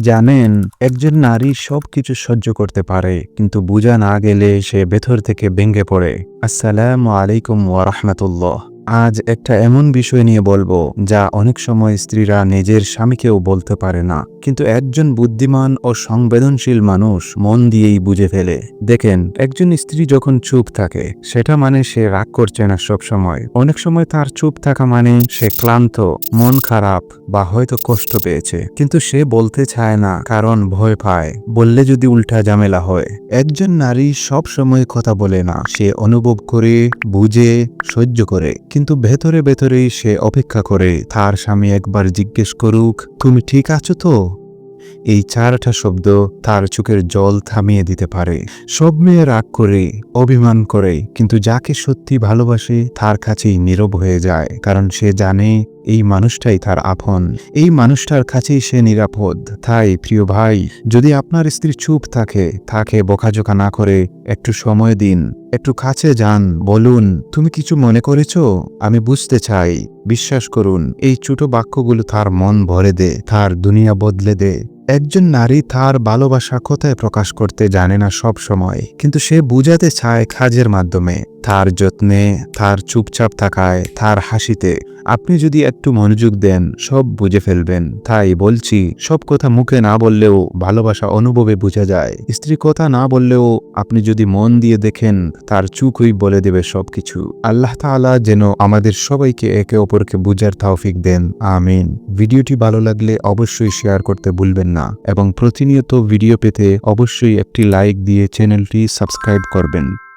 জানেন, একজন নারী সব কিছু সহ্য করতে পারে, কিন্তু বোঝা না গেলে সে ভেতর থেকে ভেঙে পড়ে। আসসালামু আলাইকুম ওয়ারহমতুল্লাহ আজ একটা এমন বিষয় নিয়ে বলব, যা অনেক সময় স্ত্রীরা নিজের স্বামীকেও বলতে পারে না। কিন্তু একজন বুদ্ধিমান ও সংবেদনশীল মানুষ মন দিয়েই বুঝে ফেলে। দেখেন, একজন স্ত্রী যখন চুপ থাকে, সেটা মানে সে রাগ করছে না সব সময় অনেক সময় তার চুপ থাকা মানে সে ক্লান্ত, মন খারাপ বা হয়তো কষ্ট পেয়েছে। কিন্তু সে বলতে চায় না, কারণ ভয় পায়। বললে যদি উল্টা ঝামেলা হয়। একজন নারী সব সময় কথা বলে না। সে অনুভব করে, বুঝে, সহ্য করে। কিন্তু ভেতরে ভেতরেই সে অপেক্ষা করে তার স্বামী, একবার জিজ্ঞেস করুক, তুমি ঠিক আছো তো? এই চারটা শব্দ তার চোখের জল থামিয়ে দিতে পারে। সব মেয়ে রাগ করে, অভিমান করে, কিন্তু যাকে সত্যি ভালোবাসে, তার কাছেই নীরব হয়ে যায়, কারণ সে জানে এই মানুষটাই তার আপন। এই মানুষটার কাছেই সে নিরাপদ। তাই, প্রিয় ভাই, যদি আপনার স্ত্রী চুপ থাকে, তাকে বকাঝোকা না করে একটু সময় দিন, একটু কাছে যান, বলুন, তুমি কিছু মনে করেছ? আমি বুঝতে চাই। বিশ্বাস করুন, এই ছোট বাক্যগুলো তার মন ভরে দে, তার দুনিয়া বদলে দে। একজন নারী তার ভালোবাসা কোথায় প্রকাশ করতে জানে না সব সময় কিন্তু সে বুঝাতে চায় কাজের মাধ্যমে। তার যত্নে, তার চুপচাপ থাকায়, তার হাসিতে। আপনি যদি একটু মনোযোগ দেন, সব বুঝে ফেলবেন। তাই বলছি, সব কথা মুখে না বললেও ভালোবাসা অনুভবে বোঝা যায়। স্ত্রী কথা না বললেও আপনি যদি মন দিয়ে দেখেন, তার চুকই বলে দেবে সবকিছু। আল্লাহ তাআলা যেন আমাদের সবাইকে একে অপরকে বুঝার তাওফিক দেন। আমিন। ভিডিওটি ভালো লাগলে অবশ্যই শেয়ার করতে ভুলবেন না এবং প্রতিনিয়ত ভিডিও পেতে অবশ্যই একটি লাইক দিয়ে চ্যানেলটি সাবস্ক্রাইব করবেন।